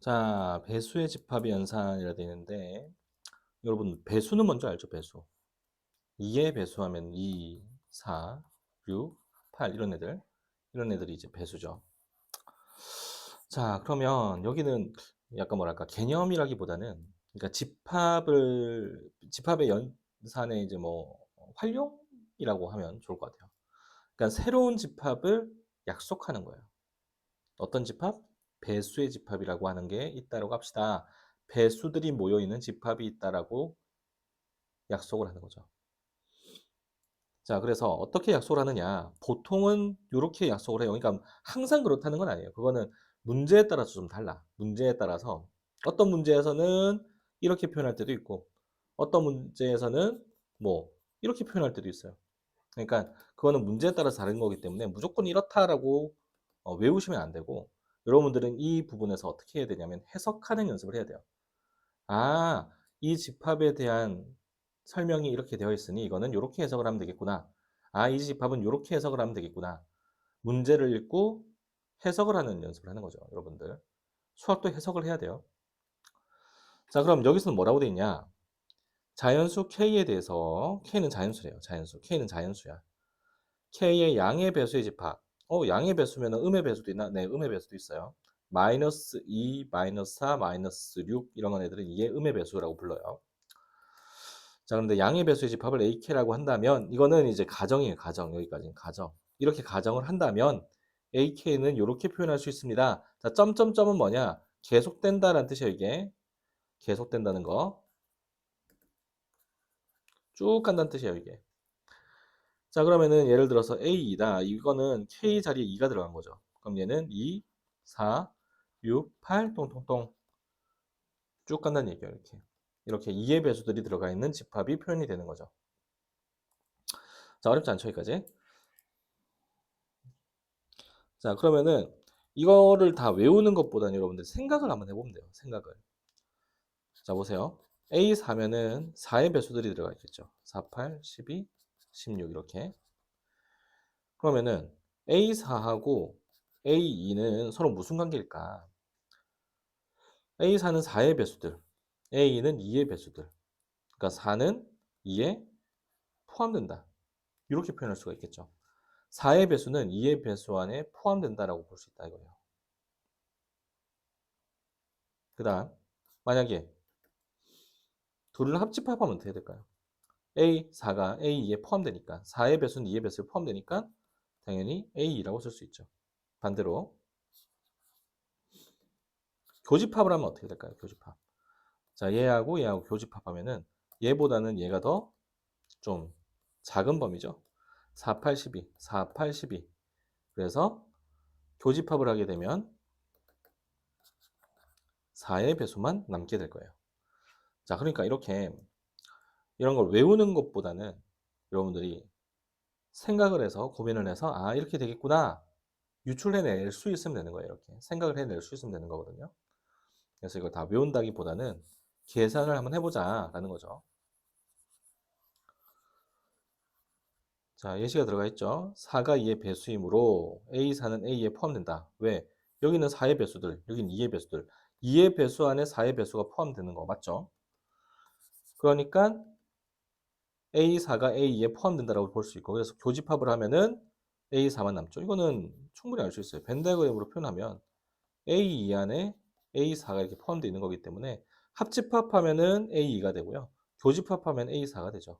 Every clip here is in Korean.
자, 배수의 집합의 연산이라 되는데 여러분 배수는 먼저 알죠? 배수. 2의 배수하면 2, 4, 6, 8 이런 애들. 이런 애들이 이제 배수죠. 자, 그러면 여기는 약간 뭐랄까 개념이라기보다는 그러니까 집합을 집합의 연산의 이제 뭐 활용이라고 하면 좋을 것 같아요. 그러니까 새로운 집합을 약속하는 거예요. 어떤 집합? 배수의 집합이라고 하는 게 있다라고 합시다. 배수들이 모여 있는 집합이 있다라고 약속을 하는 거죠. 자, 그래서 어떻게 약속을 하느냐? 보통은 이렇게 약속을 해요. 그러니까 항상 그렇다는 건 아니에요. 그거는 문제에 따라서 좀 달라. 문제에 따라서 어떤 문제에서는 이렇게 표현할 때도 있고 어떤 문제에서는 뭐 이렇게 표현할 때도 있어요. 그러니까 그거는 문제에 따라서 다른 거기 때문에 무조건 이렇다라고 어, 외우시면 안 되고 여러분들은 이 부분에서 어떻게 해야 되냐면 해석하는 연습을 해야 돼요. 아, 이 집합에 대한 설명이 이렇게 되어 있으니 이거는 이렇게 해석을 하면 되겠구나. 아, 이 집합은 이렇게 해석을 하면 되겠구나. 문제를 읽고 해석을 하는 연습을 하는 거죠, 여러분들. 수학도 해석을 해야 돼요. 자, 그럼 여기서는 뭐라고 돼 있냐? 자연수 K에 대해서 K는 자연수래요. 자연수. K는 자연수야. K의 양의 배수의 집합. 어, 양의 배수면 음의 배수도 있나? 네, 음의 배수도 있어요. 마이너스 2, 마이너스 4, 마이너스 6 이런 건 애들은 이게 음의 배수라고 불러요. 자, 그런데 양의 배수의 집합을 AK라고 한다면 이거는 이제 가정이에요. 가정. 여기까지는 가정. 이렇게 가정을 한다면 AK는 이렇게 표현할 수 있습니다. 자, 점점점은 뭐냐? 계속된다라는 뜻이에요, 이게. 계속된다는 거. 쭉 간다는 뜻이에요, 이게. 자, 그러면은 예를 들어서 A2다. 이거는 K 자리에 2가 들어간 거죠. 그럼 얘는 2, 4, 6, 8, 똥똥똥. 쭉 간다는 얘기예요, 이렇게. 이렇게 2의 배수들이 들어가 있는 집합이 표현이 되는 거죠. 자, 어렵지 않죠, 여기까지? 자, 그러면은 이거를 다 외우는 것보다는 여러분들 생각을 한번 해보면 돼요. 생각을. 자, 보세요. A4면은 4의 배수들이 들어가 있겠죠. 4, 8, 12, 16 이렇게. 그러면은 A4하고 A2는 서로 무슨 관계일까? A4는 4의 배수들, A2는 2의 배수들. 그러니까 4는 2에 포함된다. 이렇게 표현할 수가 있겠죠. 4의 배수는 2의 배수 안에 포함된다라고 볼 수 있다 이거예요. 그 다음 만약에 둘을 합집합하면 어떻게 될까요? A4가 A2에 포함되니까 4의 배수는 2의 배수에 포함되니까 당연히 A2라고 쓸 수 있죠. 반대로 교집합을 하면 어떻게 될까요? 교집합. 자, 얘하고 얘하고 교집합하면은 얘보다는 얘가 더 좀 작은 범위죠. 4, 8, 12, 4, 8, 12. 그래서 교집합을 하게 되면 4의 배수만 남게 될 거예요. 자, 그러니까 이렇게 이런 걸 외우는 것보다는 여러분들이 생각을 해서 고민을 해서 아 이렇게 되겠구나 유출해낼 수 있으면 되는 거예요 이렇게. 생각을 해낼 수 있으면 되는 거거든요. 그래서 이걸 다 외운다기보다는 계산을 한번 해보자 라는 거죠. 자 예시가 들어가 있죠. 4가 2의 배수이므로 A4는 A에 포함된다. 왜? 여기는 4의 배수들 여기는 2의 배수들. 2의 배수 안에 4의 배수가 포함되는 거 맞죠? 그러니까 A4가 A2에 포함된다라고 볼 수 있고 그래서 교집합을 하면은 A4만 남죠. 이거는 충분히 알 수 있어요. 벤 다이어그램으로 표현하면 A2 안에 A4가 이렇게 포함되어 있는 거기 때문에 합집합하면은 A2가 되고요. 교집합하면 A4가 되죠.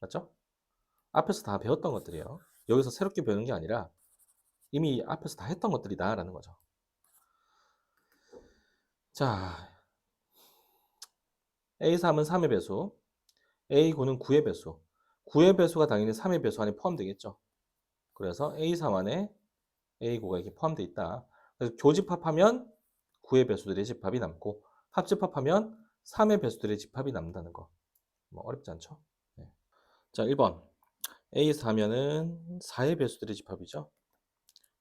맞죠? 앞에서 다 배웠던 것들이에요. 여기서 새롭게 배우는 게 아니라 이미 앞에서 다 했던 것들이다라는 거죠. 자, A3은 3의 배수, A9는 9의 배수. 9의 배수가 당연히 3의 배수 안에 포함되겠죠. 그래서 A3 안에 A9가 이렇게 포함되어 있다. 그래서 교집합하면 9의 배수들의 집합이 남고 합집합하면 3의 배수들의 집합이 남는다는 거. 뭐 어렵지 않죠? 네. 자, 1번. A4면은 4의 배수들의 집합이죠.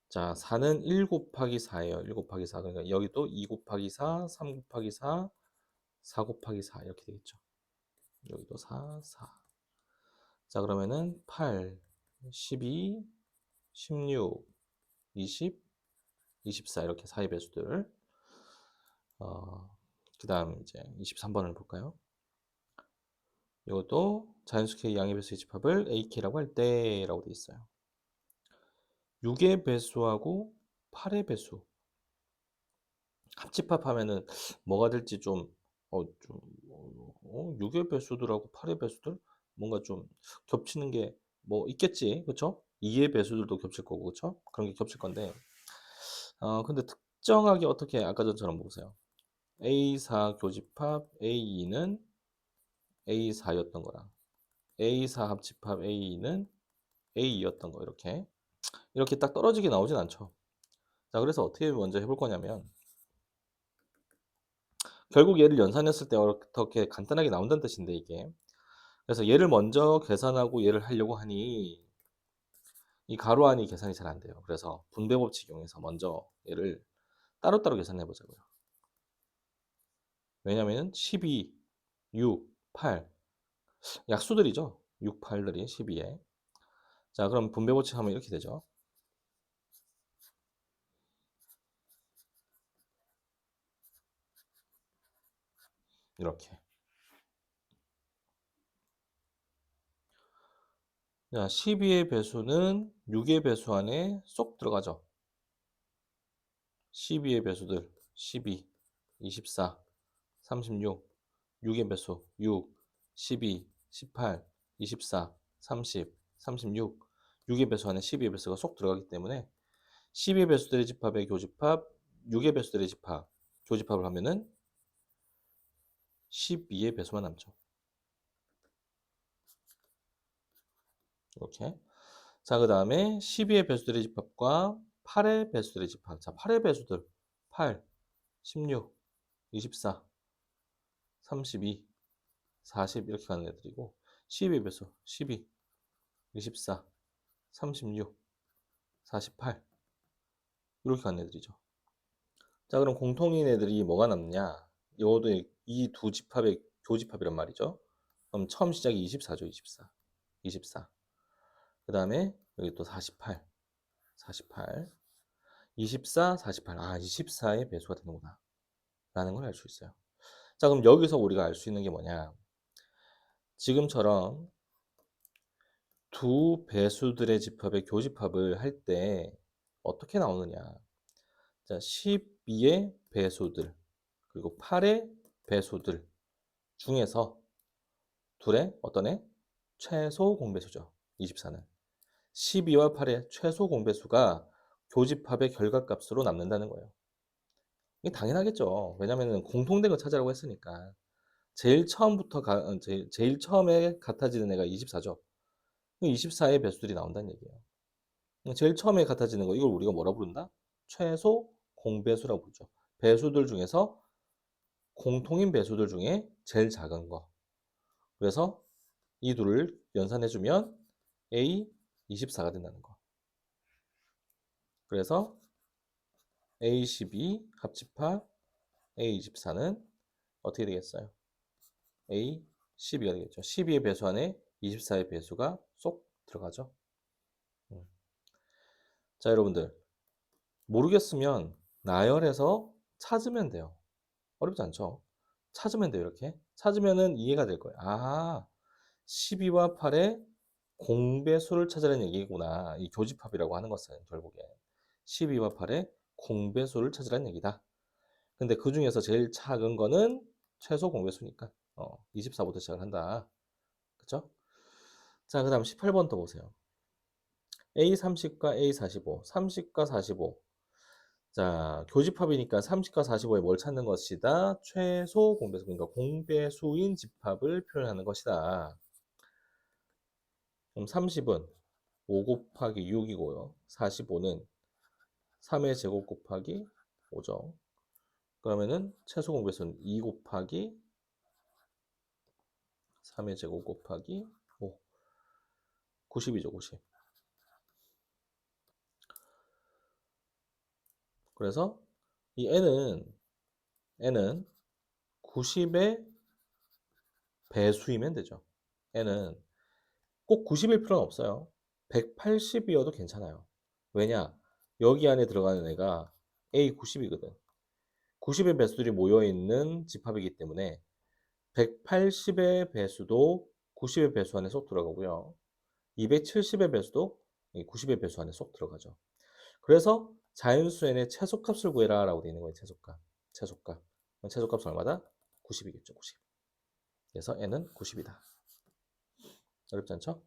자, 4는 1 곱하기 4예요. 1 곱하기 4. 그러니까 여기도 2 곱하기 4, 3 곱하기 4, 4 곱하기 4 이렇게 되겠죠. 여기도 4, 4. 자, 그러면은 8, 12, 16, 20, 24 이렇게 4의 배수들. 어, 그 다음 이제 23번을 볼까요? 이것도 자연수 양의 배수의 집합을 AK라고 할 때라고 돼 있어요. 6의 배수하고 8의 배수 합집합하면은 뭐가 될지 좀 어, 좀 어, 6의 배수들하고 8의 배수들 뭔가 좀 겹치는 게 뭐 있겠지, 그렇죠? 2의 배수들도 겹칠 거고, 그렇죠? 그런 게 겹칠 건데, 어, 근데 특정하게 어떻게 아까 전처럼 보세요. A4 교집합 A2는 A4였던 거랑 A4 합집합 A2는 A2였던 거 이렇게 이렇게 딱 떨어지게 나오진 않죠. 자, 그래서 어떻게 먼저 해볼 거냐면 결국 얘를 연산했을 때 어떻게 간단하게 나온다는 뜻인데 이게 그래서 얘를 먼저 계산하고 얘를 하려고 하니 이 가로 안이 계산이 잘 안 돼요. 그래서 분배 법칙 이용해서 먼저 얘를 따로따로 계산해 보자고요. 왜냐면 12, 6, 8 약수들이죠. 6, 8들이 12에 자 그럼 분배 법칙 하면 이렇게 되죠. 이렇게 자, 12의 배수는 6의 배수 안에 쏙 들어가죠. 12의 배수들 12, 24, 36, 6의 배수 6, 12, 18, 24, 30, 36, 6의 배수 안에 12의 배수가 쏙 들어가기 때문에 12의 배수들의 집합의 교집합, 6의 배수들의 집합, 교집합을 하면은 12의 배수만 남죠. 이렇게. 자, 그 다음에 12의 배수들의 집합과 8의 배수들의 집합. 자, 8의 배수들. 8, 16, 24, 32, 40 이렇게 가는 애들이고 12의 배수. 12, 24, 36, 48 이렇게 가는 애들이죠. 자, 그럼 공통인 애들이 뭐가 남냐? 이것도 이 두 집합의 교집합이란 말이죠. 그럼 처음 시작이 24죠, 24. 24. 그 다음에 여기 또 48, 48, 24, 48. 아, 24의 배수가 되는구나. 라는 걸 알 수 있어요. 자, 그럼 여기서 우리가 알 수 있는 게 뭐냐. 지금처럼 두 배수들의 집합의 교집합을 할 때 어떻게 나오느냐. 자, 12의 배수들, 그리고 8의 배수들 중에서 둘의 어떤 애? 최소 공배수죠. 24는. 12와 8의 최소 공배수가 교집합의 결과값으로 남는다는 거예요. 이게 당연하겠죠. 왜냐하면 공통된 걸 찾으라고 했으니까. 제일 처음부터 가, 어, 제일, 제일 처음에 같아지는 애가 24죠. 24의 배수들이 나온다는 얘기예요. 제일 처음에 같아지는 거 이걸 우리가 뭐라 부른다? 최소 공배수라고 부르죠. 배수들 중에서 공통인 배수들 중에 제일 작은 거. 그래서 이 둘을 연산해주면 A 24가 된다는 거. 그래서 A12 합집합 A24는 어떻게 되겠어요? A12가 되겠죠. 12의 배수 안에 24의 배수가 쏙 들어가죠. 음. 자, 여러분들. 모르겠으면 나열해서 찾으면 돼요. 어렵지 않죠? 찾으면 돼요, 이렇게. 찾으면은 이해가 될 거예요. 아, 12와 8의 공배수를 찾으라는 얘기구나. 이 교집합이라고 하는 것은 결국에 12와 8의 공배수를 찾으라는 얘기다. 근데 그 중에서 제일 작은 거는 최소 공배수니까 어, 24부터 시작을 한다. 그쵸? 자, 그 다음 18번 더 보세요. A30과 A45, 30과 45. 자, 교집합이니까 30과 45에 뭘 찾는 것이다? 최소 공배수, 그러니까 공배수인 집합을 표현하는 것이다. 그럼 30은 5 곱하기 6이고요. 45는 3의 제곱 곱하기 5죠. 그러면은 최소 공배수는 2 곱하기 3의 제곱 곱하기 5. 90이죠, 90. 그래서 이 n은 n은 90의 배수이면 되죠. n은 꼭 90일 필요는 없어요. 180이어도 괜찮아요. 왜냐? 여기 안에 들어가는 애가 A90이거든. 90의 배수들이 모여 있는 집합이기 때문에 180의 배수도 90의 배수 안에 쏙 들어가고요. 270의 배수도 90의 배수 안에 쏙 들어가죠. 그래서 자연수의 최소값을 구해라 라고 되어 있는 거예요. 최소값. 최소값. 최소값은 얼마다? 90이겠죠. 90. 그래서 n은 90이다. 어렵지 않죠?